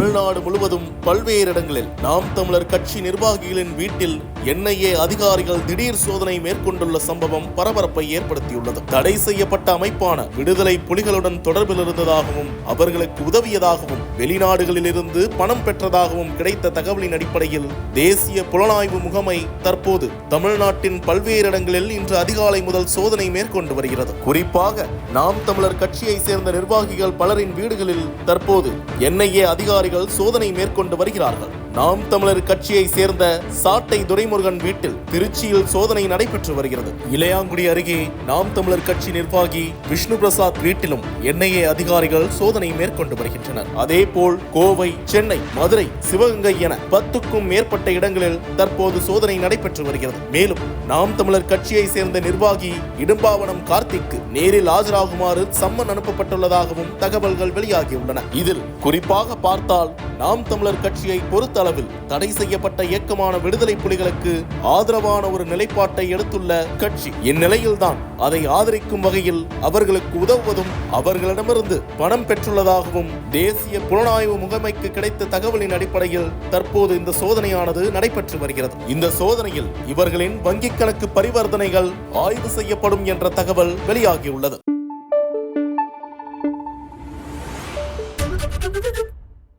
தமிழ்நாடு முழுவதும் பல்வேறு இடங்களில் நாம் தமிழர் கட்சி நிர்வாகிகளின் வீட்டில் என்ஐஏ அதிகாரிகள் திடீர் சோதனை மேற்கொண்டுள்ள சம்பவம் பரபரப்பை ஏற்படுத்தியுள்ளது. தடை செய்யப்பட்ட அமைப்பான விடுதலை புலிகளுடன் தொடர்பில் இருந்ததாகவும் அவர்களுக்கு உதவியதாகவும் வெளிநாடுகளிலிருந்து பணம் பெற்றதாகவும் கிடைத்த தகவலின் அடிப்படையில் தேசிய புலனாய்வு முகமை தற்போது தமிழ்நாட்டின் பல்வேறு இடங்களில் இன்று அதிகாலை முதல் சோதனை மேற்கொண்டு வருகிறது. குறிப்பாக நாம் தமிழர் கட்சியை சேர்ந்த நிர்வாகிகள் பலரின் வீடுகளில் தற்போது என்ஐஏ அதிகாரிகள் சோதனை மேற்கொண்டு வருகிறார்கள். நாம் தமிழர் கட்சியை சேர்ந்த சாட்டை துரைமுருகன் வீட்டில் திருச்சியில் சோதனை நடைபெற்று வருகிறது. இளையாங்குடி அருகே நாம் தமிழர் கட்சி நிர்வாகி விஷ்ணு பிரசாத் வீட்டிலும் என்ஐஏ அதிகாரிகள் சோதனை மேற்கொண்டு வருகின்றனர். அதேபோல் கோவை சென்னை மதுரை சிவகங்கை என பத்துக்கும் மேற்பட்ட இடங்களில் தற்போது சோதனை நடைபெற்று வருகிறது. மேலும் நாம் தமிழர் கட்சியை சேர்ந்த நிர்வாகி இடும்பாவனம் கார்த்திக்கு நேரில் ஆஜராகுமாறு சம்மன் அனுப்பப்பட்டுள்ளதாகவும் தகவல்கள் வெளியாகியுள்ளன. இதில் குறிப்பாக பார்த்தால் நாம் தமிழர் கட்சியை அளவில் தடை செய்யப்பட்ட இயக்கமான விடுதலை புலிகளுக்கு ஆதரவான ஒரு நிலைப்பாட்டை எடுத்துள்ள கட்சி. இந்நிலையில்தான் அதை ஆதரிக்கும் வகையில் அவர்களுக்கு உதவுவதும் அவர்களிடமிருந்து பணம் பெற்றுள்ளதாகவும் தேசிய புலனாய்வு முகமைக்கு கிடைத்த தகவலின் அடிப்படையில் தற்போது இந்த சோதனையானது நடைபெற்று வருகிறது. இந்த சோதனையில் இவர்களின் வங்கிக் கணக்கு பரிவர்த்தனைகள் ஆய்வு செய்யப்படும் என்ற தகவல் வெளியாகியுள்ளது.